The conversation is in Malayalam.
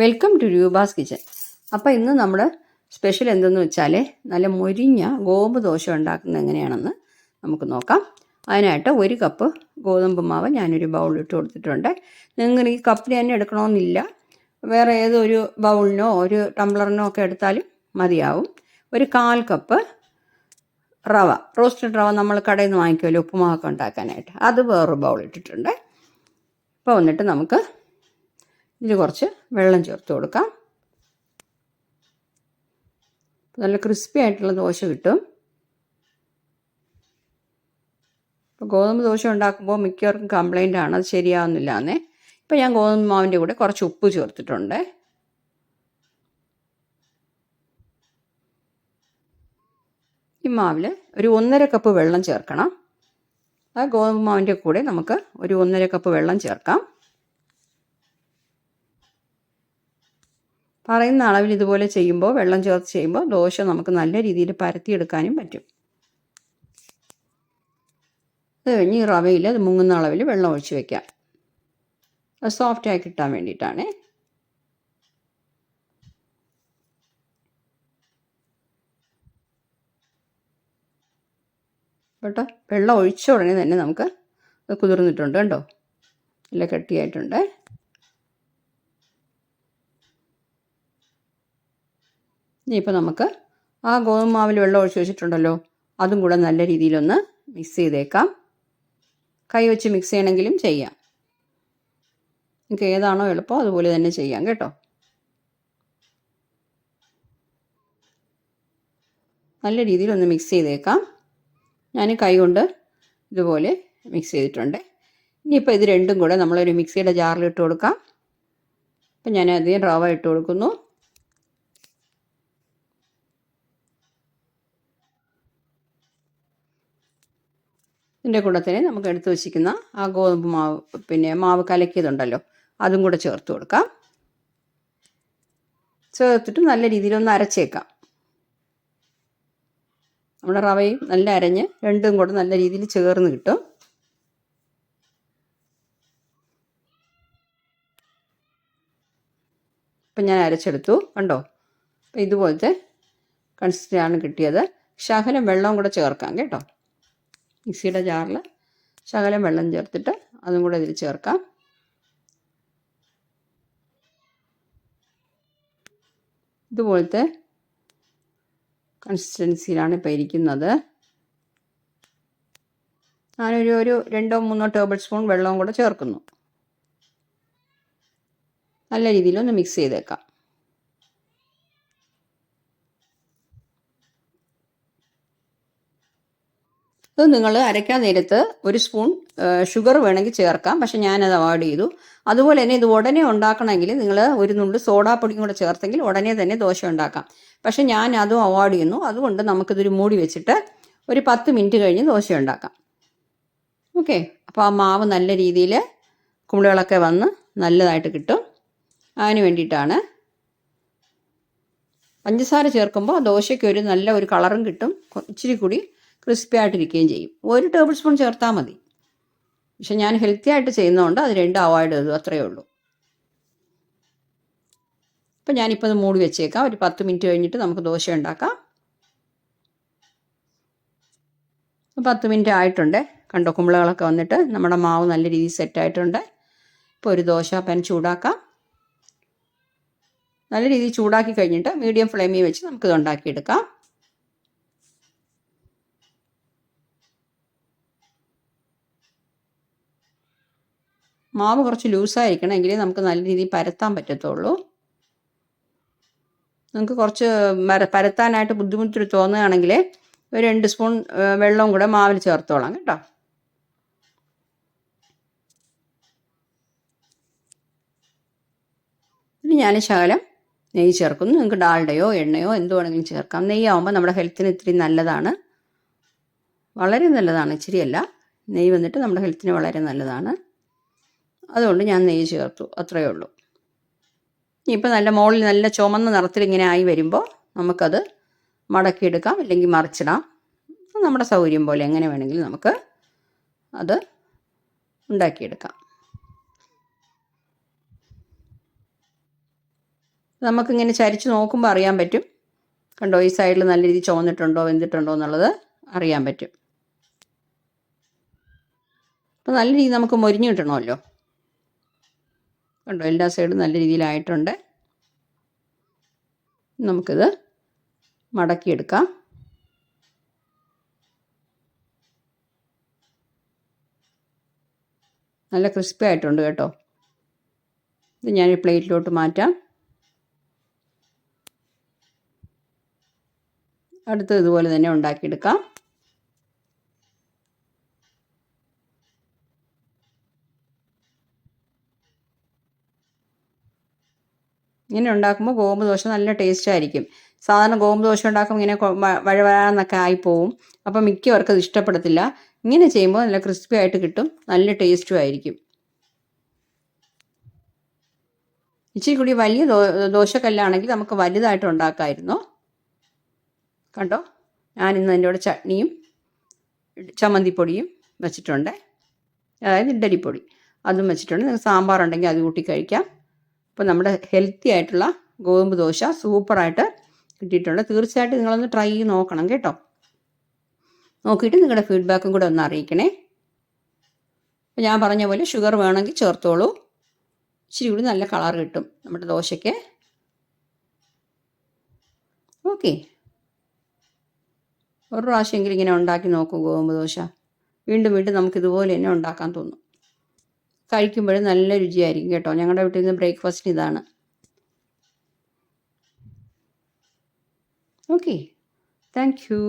വെൽക്കം ടു രൂപാസ് കിച്ചൻ അപ്പോൾ ഇന്ന് നമ്മൾ സ്പെഷ്യൽ എന്തെന്ന് വെച്ചാൽ നല്ല മൊരിഞ്ഞ ഗോമ്പ് ദോശ ഉണ്ടാക്കുന്നത് എങ്ങനെയാണെന്ന് നമുക്ക് നോക്കാം. അതിനായിട്ട് ഒരു കപ്പ് ഗോതമ്പ് മാവ് ഞാനൊരു ബൗളിലിട്ട് കൊടുത്തിട്ടുണ്ട്. നിങ്ങൾ ഈ കപ്പിന് തന്നെ എടുക്കണമെന്നില്ല. വേറെ ഏതൊരു ബൗളിനോ ഒരു ടംബ്ലറിനോ ഒക്കെ എടുത്താലും മതിയാവും. ഒരു കാൽ കപ്പ് റവ റോസ്റ്റഡ് റവ നമ്മൾ കടയിൽ നിന്ന് വാങ്ങിക്കുമല്ലോ ഉപ്പുമാവൊക്കെ ഉണ്ടാക്കാനായിട്ട്. അത് വേറൊരു ബൗൾ ഇട്ടിട്ടുണ്ട്. ഇപ്പോൾ വന്നിട്ട് നമുക്ക് ഇതിൽ കുറച്ച് വെള്ളം ചേർത്ത് കൊടുക്കാം. നല്ല ക്രിസ്പി ആയിട്ടുള്ള ദോശ കിട്ടും. ഇപ്പോൾ ഗോതമ്പ് ദോശ ഉണ്ടാക്കുമ്പോൾ മിക്കവർക്കും കംപ്ലൈന്റ് ആണ് അത് ശരിയാവുന്നില്ല എന്നേ ഇപ്പം ഞാൻ ഗോതമ്പ് മാവിന്റെ കൂടെ കുറച്ച് ഉപ്പ് ചേർത്തിട്ടുണ്ട്. ഈ മാവിൽ ഒരു ഒന്നര കപ്പ് വെള്ളം ചേർക്കണം. ആ ഗോതമ്പ് മാവിന്റെ കൂടെ നമുക്ക് ഒരു ഒന്നര കപ്പ് വെള്ളം ചേർക്കാം. പറയുന്ന അളവിൽ ഇതുപോലെ ചെയ്യുമ്പോൾ വെള്ളം ചേർത്ത് ചെയ്യുമ്പോൾ ദോശ നമുക്ക് നല്ല രീതിയിൽ പരത്തിയെടുക്കാനും പറ്റും. അത് കഴിഞ്ഞ് ഈ റവയിൽ അത് മുങ്ങുന്ന അളവിൽ വെള്ളം ഒഴിച്ച് വെക്കാം. അത് സോഫ്റ്റായി കിട്ടാൻ വേണ്ടിയിട്ടാണേ. കേട്ടോ? വെള്ളം ഒഴിച്ച ഉടനെ തന്നെ നമുക്ക് അത് കുതിർന്നിട്ടുണ്ട് കണ്ടോ? നല്ല കട്ടിയായിട്ടുണ്ട്. ഇനിയിപ്പോൾ നമുക്ക് ആ ഗോതമ്പ് മാവിൽ വെള്ളം ഒഴിച്ച് വെച്ചിട്ടുണ്ടല്ലോ. അതും കൂടെ നല്ല രീതിയിലൊന്ന് മിക്സ് ചെയ്തേക്കാം. കൈ വെച്ച് മിക്സ് ചെയ്യണമെങ്കിലും ചെയ്യാം. നിങ്ങൾക്ക് ഏതാണോ എളുപ്പം അതുപോലെ തന്നെ ചെയ്യാം കേട്ടോ. നല്ല രീതിയിൽ ഒന്ന് മിക്സ് ചെയ്തേക്കാം. ഞാൻ കൈ കൊണ്ട് ഇതുപോലെ മിക്സ് ചെയ്തിട്ടുണ്ട്. ഇനിയിപ്പോൾ ഇത് രണ്ടും കൂടെ നമ്മളൊരു മിക്സിയുടെ ജാറിൽ ഇട്ട് കൊടുക്കാം. അപ്പം ഞാൻ അധികം റവ ഇട്ട് കൊടുക്കുന്നു. ഇതിന്റെ കൂടെ തന്നെ നമുക്ക് എടുത്തു വച്ചിരിക്കുന്ന ആ ഗോതമ്പ് മാവ് പിന്നെ മാവ് കലക്കിയതുണ്ടല്ലോ അതും കൂടെ ചേർത്ത് കൊടുക്കാം. ചേർത്തിട്ട് നല്ല രീതിയിലൊന്ന് അരച്ചേക്കാം. നമ്മുടെ റവയും നല്ല അരഞ്ഞ് രണ്ടും കൂടെ നല്ല രീതിയിൽ ചേർന്ന് കിട്ടും. ഇപ്പം ഞാൻ അരച്ചെടുത്തു കണ്ടോ? അപ്പം ഇതുപോലത്തെ കൺസിസ്റ്റന്റാണ് കിട്ടിയത്. ശകലം വെള്ളവും കൂടെ ചേർക്കാം കേട്ടോ. മിക്സിയുടെ ജാറിൽ ശകലം വെള്ളം ചേർത്തിട്ട് അതും കൂടെ ഇതിൽ ചേർക്കാം. ഇതുപോലത്തെ കൺസിസ്റ്റൻസിയിലാണ് ഇപ്പോൾ ഇരിക്കുന്നത്. ഞാനൊരു ഒരു രണ്ടോ മൂന്നോ ടേബിൾ സ്പൂൺ വെള്ളവും കൂടെ ചേർക്കുന്നു. നല്ല രീതിയിലൊന്ന് മിക്സ് ചെയ്തേക്കാം. ഇത് നിങ്ങൾ അരയ്ക്കാൻ നേരത്ത് ഒരു സ്പൂൺ ഷുഗർ വേണമെങ്കിൽ ചേർക്കാം. പക്ഷെ ഞാനത് അവോയ്ഡ് ചെയ്തു. അതുപോലെ തന്നെ ഇത് ഉടനെ ഉണ്ടാക്കണമെങ്കിൽ നിങ്ങൾ ഒരു നുള്ളു സോഡാപ്പൊടിയും കൂടെ ചേർത്തെങ്കിൽ ഉടനെ തന്നെ ദോശ ഉണ്ടാക്കാം. പക്ഷെ ഞാൻ അതും അവോയ്ഡ് ചെയ്യുന്നു. അതുകൊണ്ട് നമുക്കിതൊരു മൂടി വെച്ചിട്ട് ഒരു പത്ത് മിനിറ്റ് കഴിഞ്ഞ് ദോശ ഉണ്ടാക്കാം. ഓക്കെ. അപ്പോൾ ആ മാവ് നല്ല രീതിയിൽ കുമിളകളൊക്കെ വന്ന് നല്ലതായിട്ട് കിട്ടും. അതിന് വേണ്ടിയിട്ടാണ് പഞ്ചസാര ചേർക്കുമ്പോൾ ദോശയ്ക്ക് ഒരു നല്ല ഒരു കളറും കിട്ടും. ഇച്ചിരി കൂടി ക്രിസ്പി ആയിട്ടിരിക്കുകയും ചെയ്യും. ഒരു ടേബിൾ സ്പൂൺ ചേർത്താൽ മതി. പക്ഷെ ഞാൻ ഹെൽത്തി ആയിട്ട് ചെയ്യുന്നതുകൊണ്ട് അത് രണ്ടും അവോയ്ഡ് ചെയ്തു അത്രയേ ഉള്ളൂ. അപ്പം ഞാനിപ്പോൾ അത് മൂടി വെച്ചേക്കാം. ഒരു പത്ത് മിനിറ്റ് കഴിഞ്ഞിട്ട് നമുക്ക് ദോശ ഉണ്ടാക്കാം. പത്ത് മിനിറ്റ് ആയിട്ടുണ്ട്. കണ്ടോ കുമ്പളകളൊക്കെ വന്നിട്ട് നമ്മുടെ മാവ് നല്ല രീതിയിൽ സെറ്റായിട്ടുണ്ട് ഇപ്പോൾ ഒരു ദോശ പാൻ ചൂടാക്കാം. നല്ല രീതിയിൽ ചൂടാക്കി കഴിഞ്ഞിട്ട് മീഡിയം ഫ്ലെയിമിൽ വെച്ച് നമുക്കിത് ഉണ്ടാക്കിയെടുക്കാം. മാവ് കുറച്ച് ലൂസായിരിക്കണം എങ്കിലേ നമുക്ക് നല്ല രീതിയിൽ പരത്താൻ പറ്റത്തുള്ളൂ. നിങ്ങൾക്ക് കുറച്ച് പരത്താനായിട്ട് ബുദ്ധിമുട്ട് തോന്നുകയാണെങ്കിൽ ഒരു രണ്ട് സ്പൂൺ വെള്ളവും കൂടെ മാവിൽ ചേർത്തോളാം കേട്ടോ. ഇനി ഞാൻ ശകലം നെയ്യ് ചേർക്കുന്നു. നിങ്ങൾക്ക് ഡാൽഡയോ എണ്ണയോ എന്തു വേണമെങ്കിലും ചേർക്കാം. നെയ്യാവുമ്പോൾ നമ്മുടെ ഹെൽത്തിന് ഇത്തിരി നല്ലതാണ്. വളരെ നല്ലതാണ് ഇച്ചിരിയല്ല. നെയ്യ് വന്നിട്ട് നമ്മുടെ ഹെൽത്തിന് വളരെ നല്ലതാണ്. അതുകൊണ്ട് ഞാൻ നെയ്യ് ചേർത്തു. അത്രയേ ഉള്ളൂ. ഇനിയിപ്പോൾ നല്ല മുകളിൽ നല്ല ചുമന്ന നിറത്തിൽ ഇങ്ങനെ ആയി വരുമ്പോൾ നമുക്കത് മടക്കിയെടുക്കാം അല്ലെങ്കിൽ മറിച്ചിടാം. നമ്മുടെ സൗകര്യം പോലെ എങ്ങനെ വേണമെങ്കിലും നമുക്ക് അത് ഉണ്ടാക്കിയെടുക്കാം. നമുക്കിങ്ങനെ ചരിച്ച് നോക്കുമ്പോൾ അറിയാൻ പറ്റും. കണ്ടോ ഈ സൈഡിൽ നല്ല രീതിയിൽ ചുവന്നിട്ടുണ്ടോ വെന്തിട്ടുണ്ടോ എന്നുള്ളത് അറിയാൻ പറ്റും. അപ്പോൾ നല്ല രീതിയിൽ നമുക്ക് മൊരിഞ്ഞ് കിട്ടണമല്ലോ. കണ്ടോ എല്ലാ സൈഡും നല്ല രീതിയിലായിട്ടുണ്ട്. നമുക്കിത് മടക്കിയെടുക്കാം. നല്ല ക്രിസ്പി ആയിട്ടുണ്ട് കേട്ടോ. ഇത് ഞാൻ ഈ പ്ലേറ്റിലോട്ട് മാറ്റാം. അടുത്തത് ഇതുപോലെ തന്നെ ഉണ്ടാക്കിയെടുക്കാം. ഇങ്ങനെ ഉണ്ടാക്കുമ്പോൾ ഗോമ്പ് ദോശ നല്ല ടേസ്റ്റ് ആയിരിക്കും. സാധാരണ ഗോമ്പ് ദോശ ഉണ്ടാക്കുമ്പോൾ ഇങ്ങനെ വഴവഴാന്നൊക്കെ ആയിപ്പോവും. അപ്പം മിക്കവർക്ക് അത് ഇഷ്ടപ്പെടത്തില്ല. ഇങ്ങനെ ചെയ്യുമ്പോൾ നല്ല ക്രിസ്പി ആയിട്ട് കിട്ടും. നല്ല ടേസ്റ്റും ആയിരിക്കും. ഇച്ചിരി കൂടി വലിയ ദോ ദോശക്കല്ലാണെങ്കിൽ നമുക്ക് വലുതായിട്ട് ഉണ്ടാക്കാമായിരുന്നു കണ്ടോ? ഞാനിന്ന് അതിന്റെ കൂടെ ചട്നിയും ചമ്മന്തിപ്പൊടിയും വെച്ചിട്ടുണ്ട്. അതായത് ഇഡ്ഡലിപ്പൊടി. അതും വെച്ചിട്ടുണ്ട്. നിങ്ങൾക്ക് സാമ്പാർ ഉണ്ടെങ്കിൽ അത് കൂട്ടി കഴിക്കാം. അപ്പോൾ നമ്മുടെ ഹെൽത്തി ആയിട്ടുള്ള ഗോതമ്പ് ദോശ സൂപ്പറായിട്ട് കിട്ടിയിട്ടുണ്ട്. തീർച്ചയായിട്ടും നിങ്ങളൊന്ന് ട്രൈ ചെയ്ത് നോക്കണം കേട്ടോ. നോക്കിയിട്ട് നിങ്ങളുടെ ഫീഡ്ബാക്കും കൂടെ ഒന്ന് അറിയിക്കണേ. അപ്പോൾ ഞാൻ പറഞ്ഞ പോലെ ഷുഗർ വേണമെങ്കിൽ ചേർത്തോളൂ. ഇച്ചിരി കൂടി നല്ല കളർ കിട്ടും നമ്മുടെ ദോശയ്ക്ക്. ഓക്കെ ഒരു പ്രാവശ്യമെങ്കിലും ഇങ്ങനെ ഉണ്ടാക്കി നോക്കൂ ഗോതമ്പ് ദോശ. വീണ്ടും വീണ്ടും നമുക്ക് ഇതുപോലെ തന്നെ ഉണ്ടാക്കാൻ തോന്നും. കഴിക്കുമ്പോഴും നല്ല രുചിയായിരിക്കും കേട്ടോ. ഞങ്ങളുടെ വീട്ടിൽ നിന്ന് ബ്രേക്ക്ഫാസ്റ്റ് ഇതാണ്. Okay thank you